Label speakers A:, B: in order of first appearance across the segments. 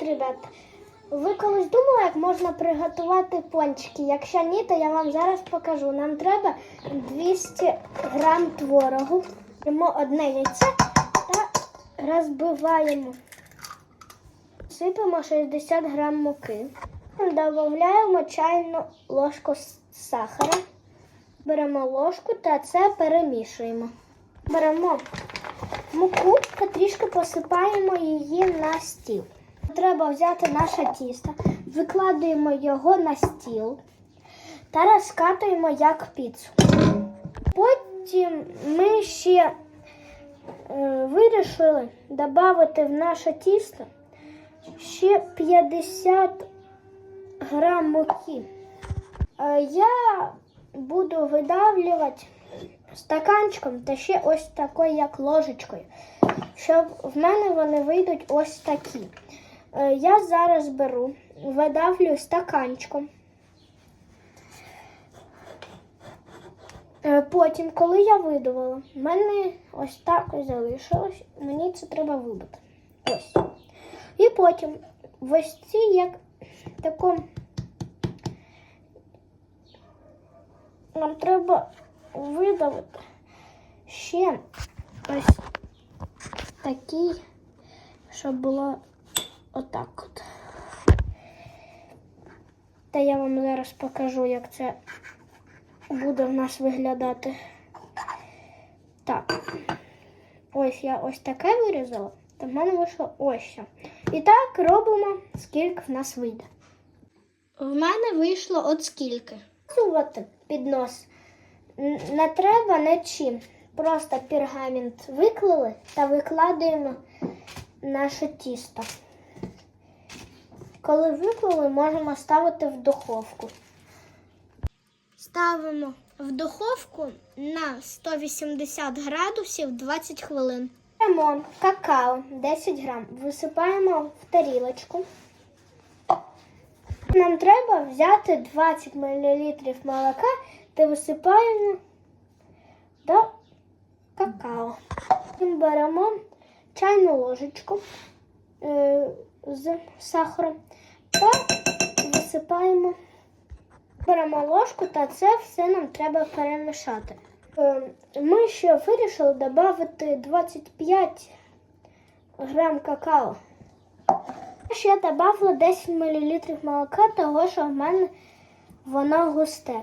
A: Привіт! Ви колись думали, як можна приготувати пончики? Якщо ні, то я вам зараз покажу. Нам треба 200 грам творогу, беремо одне яйце та розбиваємо. Сипемо 60 грам муки. Додаємо чайну ложку сахара. Беремо ложку та це перемішуємо. Беремо муку та трішки посипаємо її на стіл. Треба взяти наше тісто, викладаємо його на стіл та розкатуємо як піцу. Потім ми ще е, вирішили додати в наше тісто ще 50 грам муки. Е, Я буду видавлювати стаканчиком та ще ось такою, як ложечкою, щоб в мене вони вийдуть ось такі. Е, Я зараз беру, видавлю стаканчиком. Е, Потім, коли я видавила, в мене ось так ось залишилось. Мені це треба вибити. Ось. І потім в ось ці як такому нам треба видавити ще ось такий, щоб було отак от. Та я вам зараз покажу, як це буде в нас виглядати. Так. Ось я ось таке вирізала, то в мене вийшло ось що. І так робимо, скільки в нас вийде. В мене вийшло от скільки. Сувати під нос не треба нічим. Просто пергамент виклали та викладаємо наше тісто. Коли виклали, можемо ставити в духовку. Ставимо в духовку на 180 градусів 20 хвилин. Беремо какао 10 грам, висипаємо в тарілочку. Нам треба взяти 20 мл молока та висипаємо до какао. Беремо чайну ложечку е, з сахаром та висипаємо. Беремо та це все нам треба перемішати. Е, Ми ще вирішили додати 25 грам какао. Ще додала 10 мл молока, того що в мене воно густе.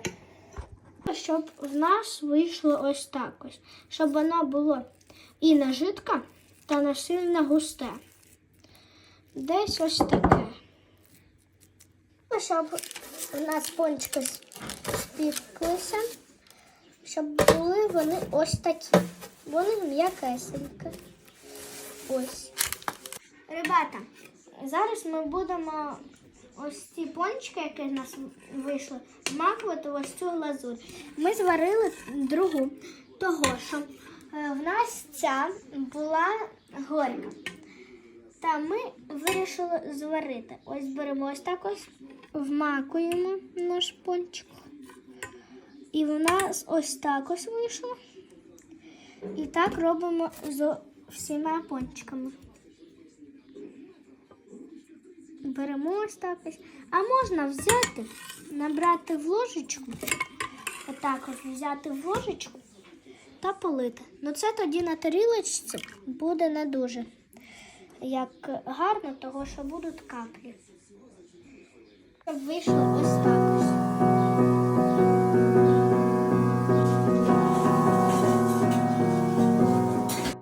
A: Щоб в нас вийшло ось так ось. Щоб воно було і не жидке, та не сильно густе. Десь ось таке. Ну, Щоб у нас пончики спіклися, щоб були вони ось такі. Вони м'якесенькі. Ось. Ребята, зараз ми будемо ось ці пончики, які в нас вийшли, вмакувати ось цю глазурь. Ми зварили другу, того що е, в нас ця була горька. Та ми вирішили зварити. Ось беремо ось так ось, вмакуємо наш пончик. І в нас ось так ось вийшло. І так робимо з всіма пончиками. Беремо ось так ось. А можна взяти, набрати в ложечку, отак ось взяти в ложечку та полити. Ну це тоді на тарілочці буде не дуже як гарно, того що будуть каплі. Вийшло ось так.